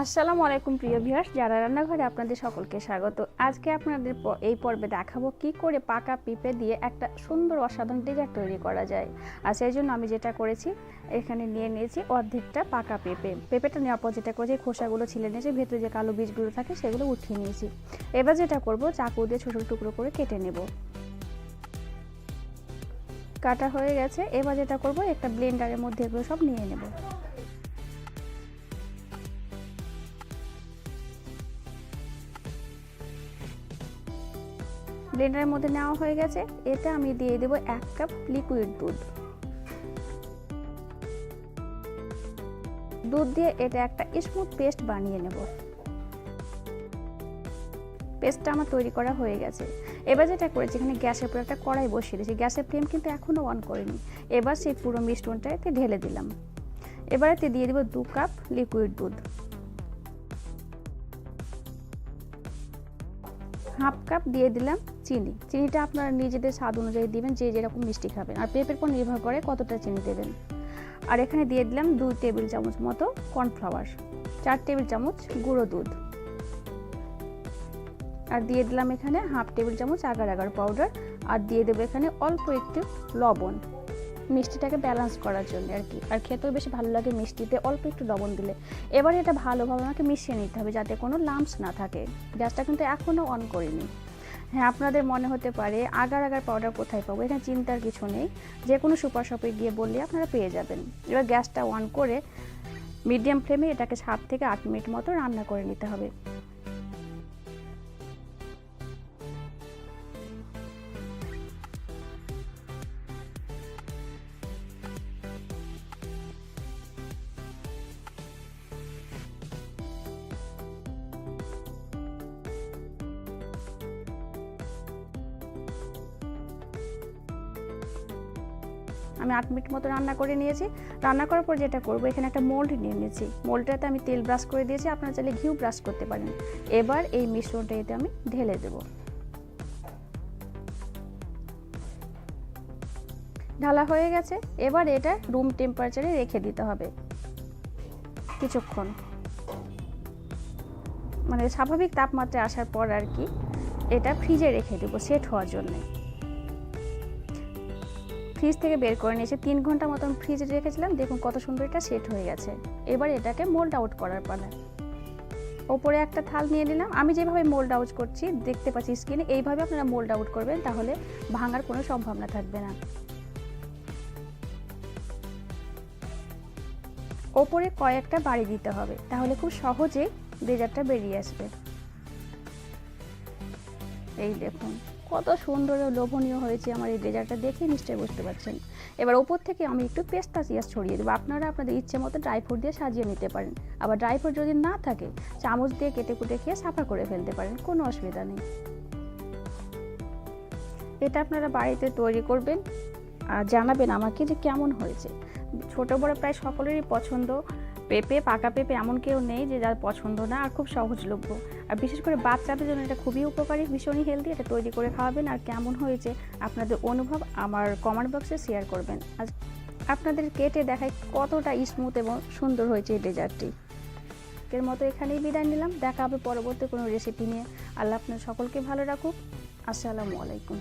আসসালামু আলাইকুম প্রিয় ভিউয়ার্স যারা রান্নাঘরে আপনাদের সকলকে স্বাগত। আজকে আপনাদের এই পর্বে দেখাবো কি করে পাকা পিঁপে দিয়ে একটা সুন্দর অসাধারণ ডেজার্ট তৈরি করা যায়। আর সেই জন্য আমি যেটা করেছি, এখানে নিয়ে নিয়েছি অর্ধেকটা পাকা পেঁপে। পেঁপেটা নেওয়ার পর যেটা করেছি, খোসাগুলো ছিলে নিয়েছি, ভেতরে যে কালো বীজগুলো থাকে সেগুলো উঠিয়ে নিয়েছি। এবার যেটা করব, চাকু দিয়ে ছোটো টুকরো করে কেটে নেব। কাটা হয়ে গেছে, এবার যেটা করব, একটা ব্লেন্ডারের মধ্যে এগুলো সব নিয়ে নেব। ব্লেন্ডারের মধ্যে নেওয়া হয়ে গেছে। এতে আমি দিয়ে দেবো এক কাপ লিকুইড দুধ। দুধ দিয়ে এটা একটা স্মুথ পেস্ট বানিয়ে নেব। পেস্টটা আমার তৈরি করা হয়ে গেছে। এবার যেটা করেছি, এখানে গ্যাসের উপর একটা কড়াই বসিয়ে দিয়েছি। গ্যাসের ফ্লেম কিন্তু এখনও অন করিনি। এবার সেই পুরো মিষ্টনটা এতে ঢেলে দিলাম। এবার এতে দিয়ে দেবো দু কাপ লিকুইড দুধ। হাফ কাপ দিয়ে দিলাম চিনি। চিনিটা আপনারা নিজেদের স্বাদ অনুযায়ী দিবেন, যে যেরকম মিষ্টি খাবেন। আর পেঁপের উপর নির্ভর করে কতটা চিনি দেবেন। আর এখানে দিয়ে দিলাম দুই টেবিল চামচ মতো কর্নফ্লাওয়ার, চার টেবিল চামচ গুঁড়ো দুধ। আর দিয়ে দিলাম এখানে হাফ টেবিল চামচ আগার আগার পাউডার। আর দিয়ে দেবো এখানে অল্প একটু লবণ। মিষ্টিটাকে ব্যালেন্স করার জন্য আর কি। আর খেতেও বেশি ভালো লাগে মিষ্টিতে, অল্প একটু লবণ দিলে। এবার এটা ভালোভাবে আমাকে মিশিয়ে নিতে হবে যাতে কোনো লাম্পস না থাকে। গ্যাসটা কিন্তু এখনও অন করিনি। হ্যাঁ আপনাদের মনে হতে পারে, আগার আগার পাউডার কোথায় পাবো? এখানে চিন্তার কিছু নেই। যে কোনো সুপার শপে গিয়ে বললে আপনারা পেয়ে যাবেন। এবার গ্যাসটা অন করে মিডিয়াম ফ্লেমে এটাকে সাত থেকে আট মিনিট মতো রান্না করে নিতে হবে। আমি আট মিনিট মতো রান্না করে নিয়েছি। রান্না করার পর যেটা করব, এখানে একটা মোল্ড নিয়ে নিয়েছি। মোল্ডটাতে আমি তেল ব্রাশ করে দিয়েছি, আপনারা চাইলে ঘিউ ব্রাশ করতে পারেন। এবার এই মিশ্রণটা এতে আমি ঢেলে দেবো। ঢালা হয়ে গেছে। এবার এটা রুম টেম্পারেচারে রেখে দিতে হবে। কিছুক্ষণ। মানে স্বাভাবিক তাপমাত্রায় আসার পর আর কি, এটা ফ্রিজে রেখে দেবো সেট হওয়ার জন্যে। ফ্রিজ থেকে বের করে নিয়েছি তিন ঘণ্টা মতন ফ্রিজে রেখেছিলাম, দেখুন কত সুন্দর এটা সেট হয়ে গেছে। এবার এটাকে মোল্ড আউট করার পালা। ওপরে একটা থাল নিয়ে নিলাম। আমি যেভাবে মোল্ড আউট করছি, দেখতে পাচ্ছি স্ক্রিনে এইভাবে আপনারা মোল্ড আউট করবেন, তাহলে ভাঙার কোনো সম্ভাবনা থাকবে না। ওপরে কয়েকটা বাড়ি দিতে হবে, তাহলে খুব সহজেই ডেজার্টটা বেরিয়ে আসবে। এই দেখুন। কত সুন্দর লোভনীয় হয়েছে আমার এই ডেজার্টটা দেখে নিশ্চয়ই বুঝতে পারছেন। এবার ওপর থেকে আমি একটু পেস্তা চিয়াস ছড়িয়ে দেবো। আপনারা আপনাদের ইচ্ছে মতো ড্রাই ফ্রুট দিয়ে সাজিয়ে নিতে পারেন। আবার ড্রাই ফ্রুট যদি না থাকে, চামচ দিয়ে কেটে কুটে খেয়ে সাফা করে ফেলতে পারেন, কোনো অসুবিধা নেই। এটা আপনারা বাড়িতে তৈরি করবেন আর জানাবেন আমাকে যে কেমন হয়েছে। ছোটো বড় প্রায় সকলেরই পছন্দ। পেঁপে, পাকা পেঁপে এমন কেউ নেই যে যার পছন্দ না আর খুব সহজলভ্য। আর বিশেষ করে বাচ্চাদের জন্য এটা খুবই উপকারী, ভীষণই হেলদি এটা তৈরি করে খাওয়াবেন আর কেমন হয়েছে আপনাদের অনুভব আমার কমেন্ট বক্সে শেয়ার করবেন। আজ আপনাদের কেটে দেখায় কতটা স্মুথ এবং সুন্দর হয়েছে এই ডেজার্টটি এর মতো এখানেই বিদায় নিলাম, দেখা হবে পরবর্তী কোনো রেসিপি নিয়ে। আল্লাহ আপনার সকলকে ভালো রাখুক। আসসালামু আলাইকুম।